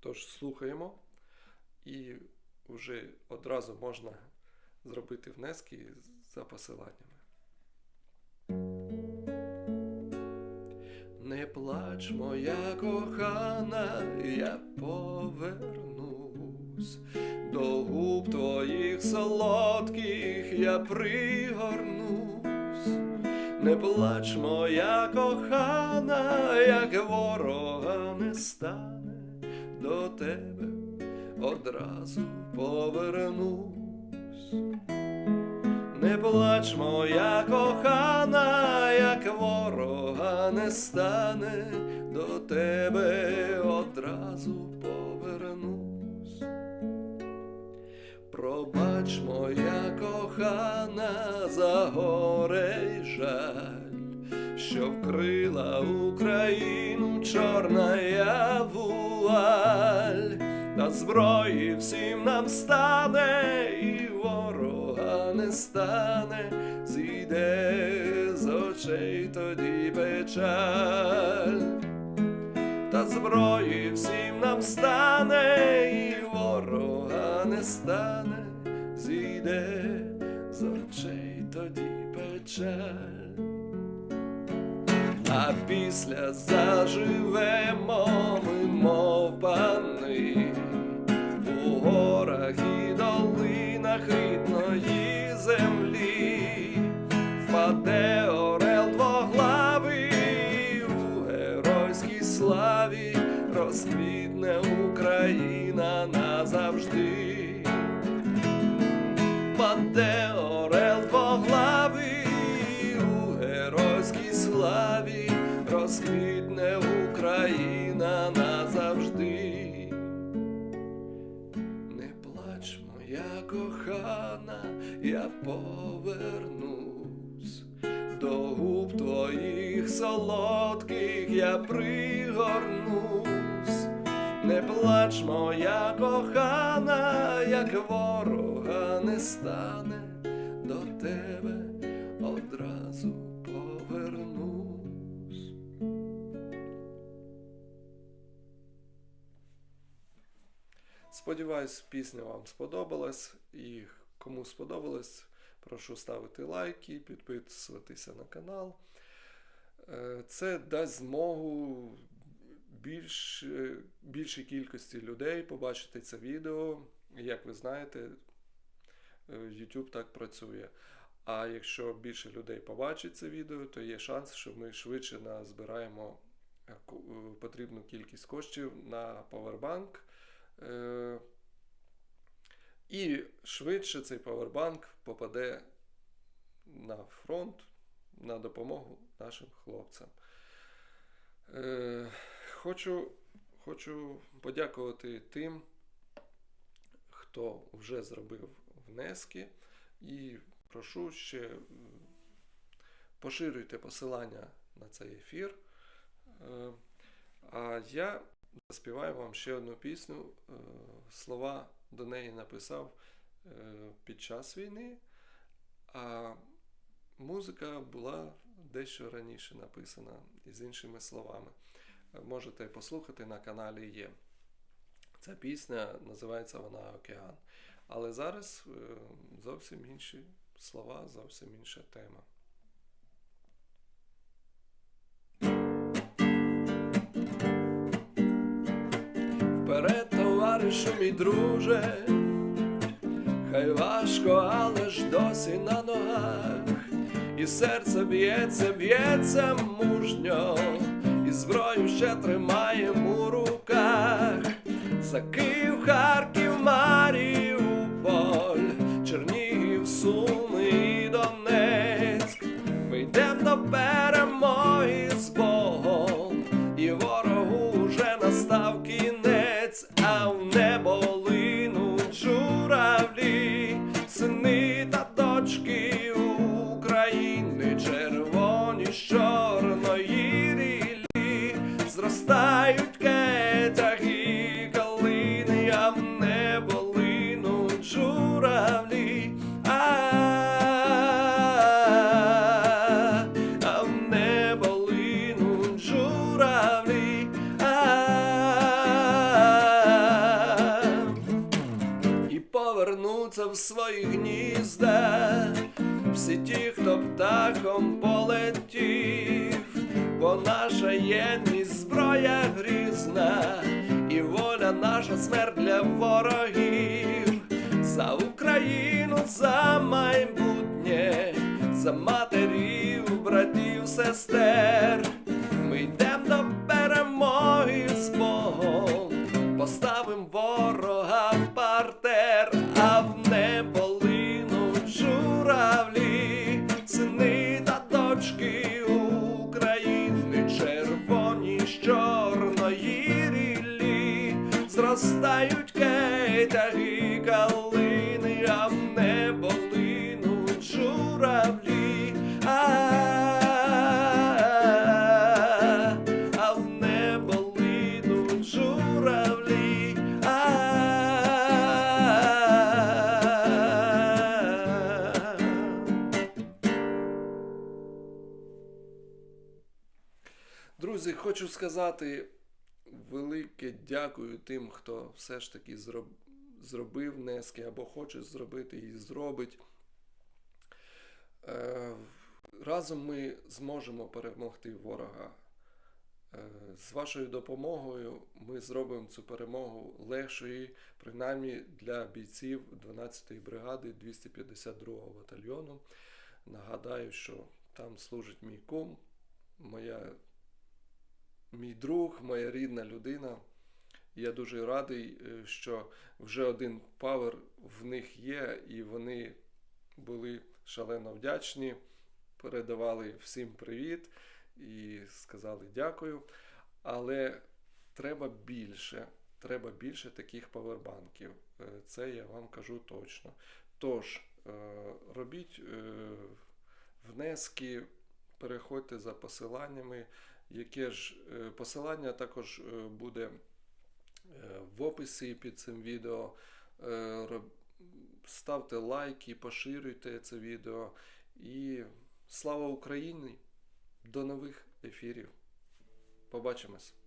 Тож слухаємо і вже одразу можна зробити внески за посиланнями. Не плач, моя кохана, я повернусь до губ твоїх солодких я пригорнусь. Не плач, моя кохана, як ворога не стане до тебе, одразу повернусь. Не плач, моя кохана, як ворога не стане, до тебе одразу повернусь. Пробач, моя кохана, за горе й жаль, що вкрила Україну чорна вуаль, та зброї всім нам стане, і ворога не стане, зійде з очей тоді печаль. Та зброї всім нам стане, і ворога не стане, зійде з очей тоді печаль. А після заживемо ми, мов пани, у горах і долинах рідної землі, впаде орел двоглавий у геройській славі, розквітне Україна назавжди. Впаде я повернусь до губ твоїх солодких я пригорнусь. Не плач, моя кохана, як ворога не стане, до тебе одразу повернусь. Сподіваюсь, пісня вам сподобалась. І кому сподобалось, прошу ставити лайки, підписуватися на канал. Е, Це дасть змогу більш, е, більшій кількості людей побачити це відео. Як ви знаєте, е, YouTube так працює. А якщо більше людей побачить це відео, то є шанс, що ми швидше назбираємо потрібну кількість коштів на павербанк. Е, І швидше цей павербанк попаде на фронт на допомогу нашим хлопцям. Е, Хочу, хочу подякувати тим, хто вже зробив внески, і прошу ще поширюйте посилання на цей ефір. Е, А я заспіваю вам ще одну пісню. Слова до неї написав е, під час війни, а музика була дещо раніше написана із іншими словами. Е, Можете послухати на каналі є. Ця пісня називається вона Океан. Але зараз е, зовсім інші слова, зовсім інша тема. Товаришу, мій друже, хай важко, але ж досі на ногах, і серце б'ється, б'ється мужньо, і зброю ще тримаємо у руках. За Київ, Харків, Гуляють кетахи, калини, а в небо линуть журавлі, а, -а, в небо линуть журавлі, -а і повернуться в свої гнізда, всі ті, хто птахом полетів, бо наша єдність зброя грізна, і воля наша смерть для ворогів, за Україну, за майбутнє, за матерів, братів, сестер. Друзі, хочу сказати велике дякую тим, хто все ж таки зроб... зробив внески або хоче зробити і зробить. Е, Разом ми зможемо перемогти ворога. Е, З вашою допомогою ми зробимо цю перемогу легшою, принаймні для бійців 12-ї бригади 252-го батальйону. Нагадаю, що там служить мій кум, моя, мій друг, моя рідна людина. Я дуже радий, е, що вже один павер в них є, і вони були шалено вдячні, передавали всім привіт і сказали дякую. Але треба більше, треба більше таких павербанків. Е, Це я вам кажу точно. Тож, е, робіть внески, переходьте за посиланнями. Яке ж е, посилання також е, буде е, в описі під цим відео. Ставте лайки, поширюйте це відео. І слава Україні! До нових ефірів. Побачимось!